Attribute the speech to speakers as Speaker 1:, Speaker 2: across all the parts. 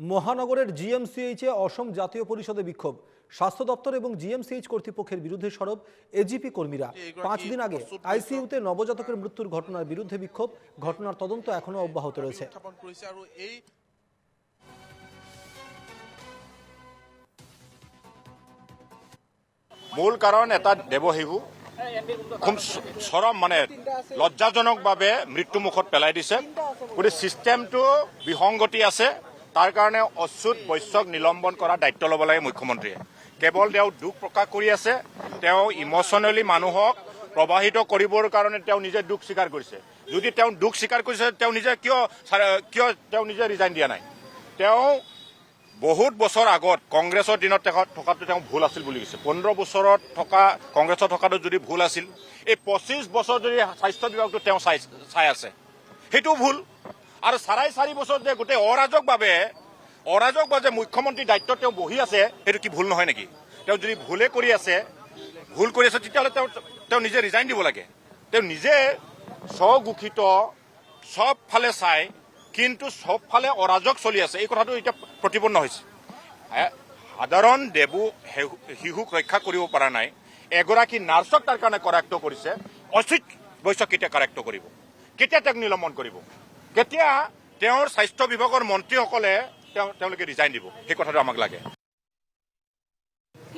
Speaker 1: মহানগরের জিএমসিএইচে অসম জাতীয় পরিষদে বিক্ষোভ। স্বাস্থ্য দপ্তর এবং জিএমসিএইচ কর্তৃপক্ষের বিরুদ্ধে সরব এজিপি কর্মীরা। পাঁচ দিন আগে আইসিইউতে নবজাতকের মৃত্যুর ঘটনার বিরুদ্ধে বিক্ষোভ। ঘটনার তদন্ত এখনও অব্যাহত রয়েছে।
Speaker 2: মূল কাৰণ এটা দেৱশিশু খুব চ- চৰম মানে লজ্জাজনকভাৱে মৃত্যুমুখত পেলাই দিছে। গতিকে ছিষ্টেমটো বিসংগতি আছে। তাৰ কাৰণে অচ্যুত বৈশ্যক নিলম্বন কৰাৰ দায়িত্ব ল'ব লাগে মুখ্যমন্ত্ৰীয়ে। কেৱল তেওঁ দুখ প্ৰকাশ কৰি আছে, তেওঁ ইমচনেলি মানুহক প্ৰবাহিত কৰিবৰ কাৰণে তেওঁ নিজে দুখ স্বীকাৰ কৰিছে। যদি তেওঁ দুখ স্বীকাৰ কৰিছে, তেওঁ নিজে কিয় কিয় তেওঁ নিজে ৰিজাইন দিয়া নাই? তেওঁ বহুত বছৰ আগত কংগ্ৰেছৰ দিনত থকাটো তেওঁ ভুল আছিল বুলি কৈছে। পোন্ধৰ বছৰত থকা কংগ্ৰেছত থকাটো যদি ভুল আছিল, এই পঁচিছ বছৰ যদি স্বাস্থ্য বিভাগটো তেওঁ চাই চাই আছে সেইটো ভুল। আৰু চাৰাই চাৰি বছৰ যে গোটেই অৰাজকভাৱে অৰাজকভাৱে যে মুখ্যমন্ত্ৰীৰ দায়িত্বত তেওঁ বহি আছে, সেইটো কি ভুল নহয় নেকি? তেওঁ যদি ভুলে কৰি আছে, ভুল কৰি আছে, তেতিয়াহ'লে তেওঁ তেওঁ নিজে ৰিজাইন দিব লাগে। তেওঁ নিজে স্বঘোষিত চব ফালে চাই, কিন্তু চব ফালে অৰাজক চলি আছে। এই কথাটো এতিয়া প্ৰতিপন্ন হৈছে। সাধাৰণ দেৱু শিশুক ৰক্ষা কৰিব পৰা নাই। এগৰাকী নাৰ্ছক তাৰ কাৰণে কৰায়ত্ব কৰিছে। অচিত বৈশ্যক কেতিয়া কৰায়ত্ব কৰিব? কেতিয়া তেওঁক নিলম্বন কৰিব? কেতিয়া তেওঁৰ স্বাস্থ্য বিভাগৰ মন্ত্ৰীসকলে তেওঁ- তেওঁলোকে ৰিজাইন দিব? সেই কথাটো আমাক লাগে।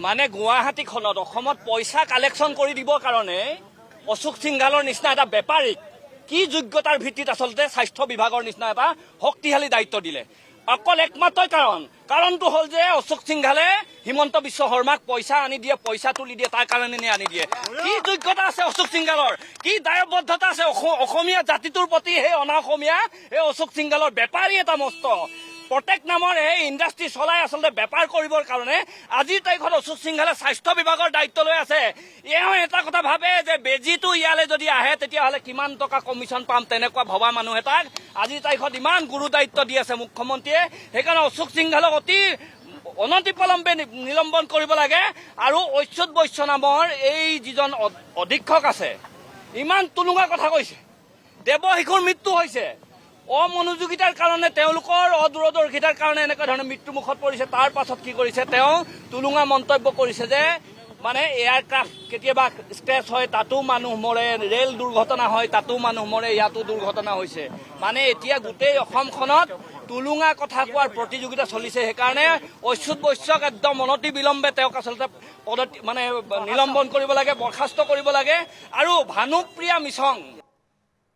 Speaker 3: মানে গুৱাহাটীখনত অসমত পইচা কালেকশ্যন কৰি দিবৰ কাৰণে অশোক সিংঘালৰ নিচিনা এটা বেপাৰীক কি যোগ্যতাৰ ভিত্তিত আচলতে স্বাস্থ্য বিভাগৰ নিচিনা এটা শক্তিশালী দায়িত্ব দিলে? অকল একমাত্ৰ কাৰণ। কাৰণটো হ'ল যে অশোক সিংঘালে হিমন্ত বিশ্ব শৰ্মাক পইচা আনি দিয়ে, পইচা তুলি দিয়ে, তাৰ কাৰণে আনি দিয়ে। কি যোগ্যতা আছে অশোক সিংঘালৰ? কি দায়বদ্ধতা আছে অস- অসমীয়া জাতিটোৰ প্ৰতি সেই অনা অসমীয়া এই অশোক সিংঘালৰ বেপাৰী এটা মস্ত। প্ৰত্যেক নামৰ এই ইণ্ডাষ্ট্ৰী চলাই আচলতে বেপাৰ কৰিবৰ কাৰণে আজিৰ তাৰিখত অশোক সিংঘালে স্বাস্থ্য বিভাগৰ দায়িত্ব লৈ আছে। এওঁ এটা কথা ভাবে যে বেজীটো ইয়ালৈ যদি আহে, তেতিয়াহ'লে কিমান টকা কমিশ্যন পাম তেনেকুৱা ভবা মানুহ এটাক। আজিৰ তাৰিখত ইমান গুৰু দায়িত্ব দি আছে মুখ্যমন্ত্ৰীয়ে। সেইকাৰণে অশোক সিংঘালক অতি অনতিপলম্বে নিলম্বন কৰিব লাগে। আৰু ঐচ্যুত বৈশ্য নামৰ এই যিজন অধীক্ষক আছে, ইমান তুলুঙা কথা কৈছে। দেৱশিশুৰ মৃত্যু হৈছে। অমনোযোগিতাৰ কাৰণে, তেওঁলোকৰ অদূৰদৰ্শিতাৰ কাৰণে এনেকুৱা ধৰণৰ মৃত্যুমুখত পৰিছে। তাৰ পাছত কি কৰিছে তেওঁ? তুলুঙা মন্তব্য কৰিছে যে মানে এয়াৰক্ৰাফ্ট কেতিয়াবা স্ক্ৰেচ হয়, তাতো মানুহ মৰে, ৰেল দুৰ্ঘটনা হয়, তাতো মানুহ মৰে, ইয়াতো দুৰ্ঘটনা হৈছে। মানে এতিয়া গোটেই অসমখনত তুলুঙা কথা কোৱাৰ প্ৰতিযোগিতা চলিছে। সেইকাৰণে অচ্যুত বৈশ্যক একদম অনতি বিলম্বে তেওঁক আচলতে পদত মানে নিলম্বন কৰিব লাগে, বৰ্খাস্ত কৰিব লাগে। আৰু ভানুপ্ৰিয়া মিছং